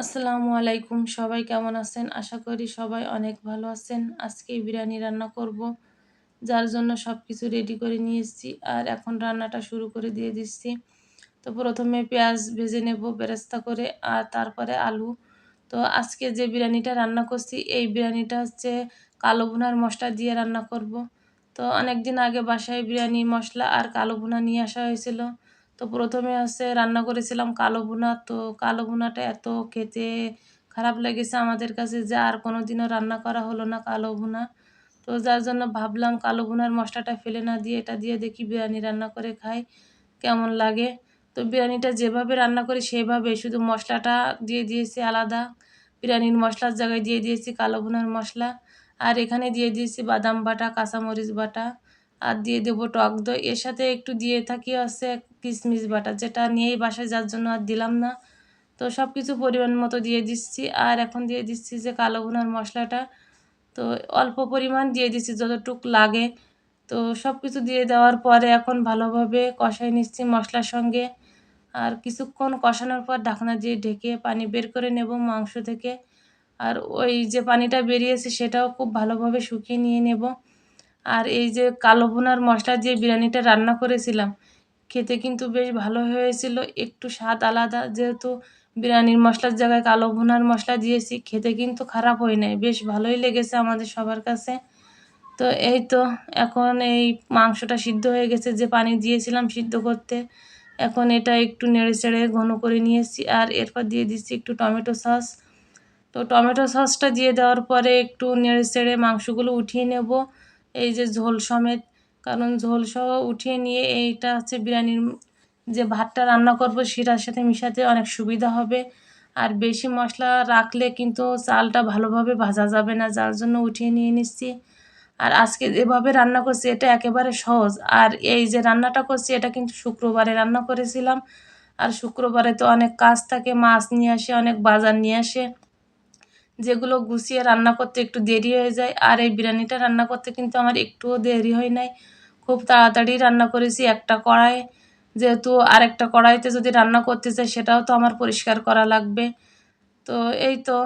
আসসালামু আলাইকুম, সবাই কেমন আছেন? আশা করি সবাই অনেক ভালো আছেন। আজকে বিরিয়ানি রান্না করব, যার জন্য সব কিছু রেডি করে নিয়ে এসেছি আর এখন রান্নাটা শুরু করে দিয়ে দিচ্ছি। তো প্রথমে পেঁয়াজ ভেজে নেব বেরেস্তা করে, আর তারপরে আলু। তো আজকে যে বিরিয়ানিটা রান্না করছি, এই বিরিয়ানিটা হচ্ছে কালো ভুনার মশলা দিয়ে রান্না করব। তো অনেক দিন আগে বাসায় বিরিয়ানি মশলা আর কালো ভুনা নিয়ে আসা হয়েছিল। তো প্রথমে হচ্ছে রান্না করেছিলাম কালো ভুনা। তো কালো ভুনাটা এত খেতে খারাপ লেগেছে আমাদের কাছে যে আর কোনো দিনও রান্না করা হলো না কালো ভুনা। তো যার জন্য ভাবলাম কালো ভুনার মশলাটা ফেলে না দিয়ে এটা দিয়ে দেখি বিরিয়ানি রান্না করে খাই, কেমন লাগে। তো বিরিয়ানিটা যেভাবে রান্না করি সেভাবে, শুধু মশলাটা দিয়ে দিয়েছি আলাদা। বিরিয়ানির মশলার জায়গায় দিয়ে দিয়েছি কালো ভুনার মশলা। আর এখানে দিয়ে দিয়েছি বাদাম বাটা, কাঁচামরিচ বাটা। আর দিয়ে দেবো টক দই। এর সাথে একটু দিয়ে থাকি হচ্ছে কিশমিশ বাটা যেটা নিয়েই বাসায় যার জন্য আর দিলাম না। তো সব কিছু পরিমাণ মতো দিয়ে দিচ্ছি। আর এখন দিয়ে দিচ্ছি যে কালো ভুনার মশলাটা। তো অল্প পরিমাণ দিয়ে দিচ্ছি যতটুক লাগে। তো সব কিছু দিয়ে দেওয়ার পরে এখন ভালোভাবে কষাই নিচ্ছি মশলার সঙ্গে। আর কিছুক্ষণ কষানোর পর ঢাকনা দিয়ে ঢেকে পানি বের করে নেব মাংস থেকে। আর ওই যে পানিটা বেরিয়েছে সেটাও খুব ভালোভাবে শুকিয়ে নিয়ে নেব। আর এই যে কালো ভুনার মশলা দিয়ে বিরিয়ানিটা রান্না করেছিলাম খেতে কিন্তু বেশ ভালো হয়েছিল। একটু স্বাদ আলাদা, যেহেতু বিরিয়ানির মশলার জায়গায় কালো ভুনার মশলা দিয়েছি, খেতে কিন্তু খারাপ হয় নাই। বেশ ভালোই লেগেছে আমাদের সবার কাছে। তো এই তো, এখন এই মাংসটা সিদ্ধ হয়ে গেছে, যে পানি দিয়েছিলাম সিদ্ধ করতে। এখন এটা একটু নেড়ে চেড়ে ঘন করে নিয়েছি, আর এরপর দিয়ে দিচ্ছি একটু টমেটো সস। তো টমেটো সসটা দিয়ে দেওয়ার পরে একটু নেড়ে চেড়ে মাংসগুলো উঠিয়ে নেব। এই যে ঝোল সমেত। কারণ ঝোল সহ উঠিয়ে নিয়ে এইটা হচ্ছে বিরিয়ানির যে ভাতটা রান্না করব সেটার সাথে মিশাতে অনেক সুবিধা হবে। আর বেশি মশলা রাখলে কিন্তু চালটা ভালোভাবে ভাজা যাবে না, যার জন্য উঠিয়ে নিয়ে নিচ্ছি। আর আজকে যেভাবে রান্না করছি, এটা একেবারে সহজ। আর এই যে রান্নাটা করছি, এটা কিন্তু শুক্রবারে রান্না করেছিলাম। আর শুক্রবারে তো অনেক কাজ থাকে, মাছ নিয়ে আসে, অনেক বাজার নিয়ে আসে। যেগুলো গুছিয়ে রান্না করতে একটু দেরি হয়ে যায়। আর এই বিরিয়ানিটা রান্না করতে কিন্তু আমার একটুও দেরি হয় নাই। খুব তাড়াতাড়ি রান্না করেছি একটা কড়াই। যেহেতু আরেকটা কড়াইতে যদি রান্না করতে চাই, সেটাও তো আমার পরিষ্কার করা লাগবে। তো এই তো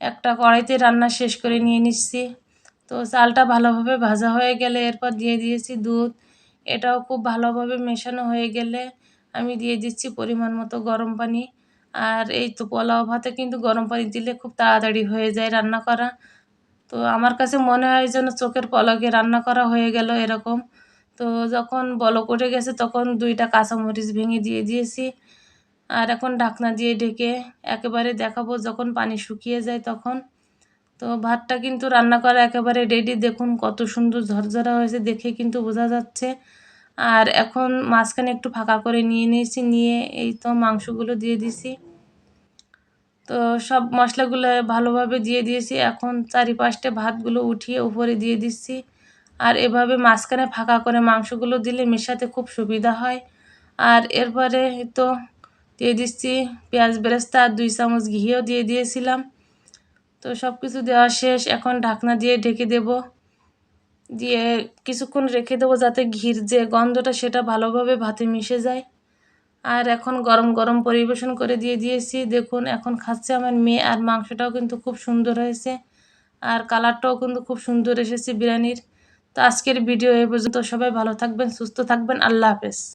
একটা কড়াইতে রান্না শেষ করে নিয়ে নিচ্ছি। তো চালটা ভালোভাবে ভাজা হয়ে গেলে এরপর দিয়ে দিয়েছি দুধ। এটাও খুব ভালোভাবে মেশানো হয়ে গেলে আমি দিয়ে দিচ্ছি পরিমাণ মতো গরম পানি। আর এই তো পোলাও ভাতে কিন্তু গরম পানি দিলে খুব তাড়াতাড়ি হয়ে যায় রান্না করা। তো আমার কাছে মনে হয় যেন চোখের পলকে রান্না করা হয়ে গেল এরকম। তো যখন বলক উঠে গেছে তখন দুইটা কাঁচামরিচ ভেঙে দিয়ে দিয়েছি। আর এখন ঢাকনা দিয়ে ঢেকে একেবারে দেখাবো যখন পানি শুকিয়ে যায় তখন। তো ভাতটা কিন্তু রান্না করা একেবারে রেডি দেখুন কত সুন্দর ঝরঝরা হয়েছে দেখে কিন্তু বোঝা যাচ্ছে। আর এখন মাঝখানে একটু ফাঁকা করে নিয়ে নিয়েছি, নিয়ে এই তো মাংসগুলো দিয়ে দিছি। তো সব মশলাগুলো ভালোভাবে দিয়ে দিয়েছি। এখন চারিপাশটা ভাতগুলো উঠিয়ে উপরে দিয়ে দিচ্ছি। আর এভাবে মাঝখানে ফাঁকা করে মাংসগুলো দিলে মেশাতে খুব সুবিধা হয়। আর এরপরে তো দিয়ে দিচ্ছি পেঁয়াজ বেরেস্তা আর দুই চামচ ঘিও দিয়ে দিয়েছিলাম। তো সব কিছু দেওয়া শেষ। এখন ঢাকনা দিয়ে ঢেকে দেব। দিয়ে কিছুক্ষণ রেখে দেবো যাতে ঘির যে গন্ধটা সেটা ভালোভাবে ভাতে মিশে যায়। আর এখন গরম গরম পরিবেশন করে দিয়ে দিয়েছি। দেখুন, এখন খাচ্ছে আমার মেয়ে আর মাংসটাও কিন্তু খুব সুন্দর হয়েছে। আর কালারটাও কিন্তু খুব সুন্দর এসেছে বিরিয়ানির। তো আজকের ভিডিও এ পর্যন্ত সবাই ভালো থাকবেন, সুস্থ থাকবেন। আল্লাহ হাফেজ।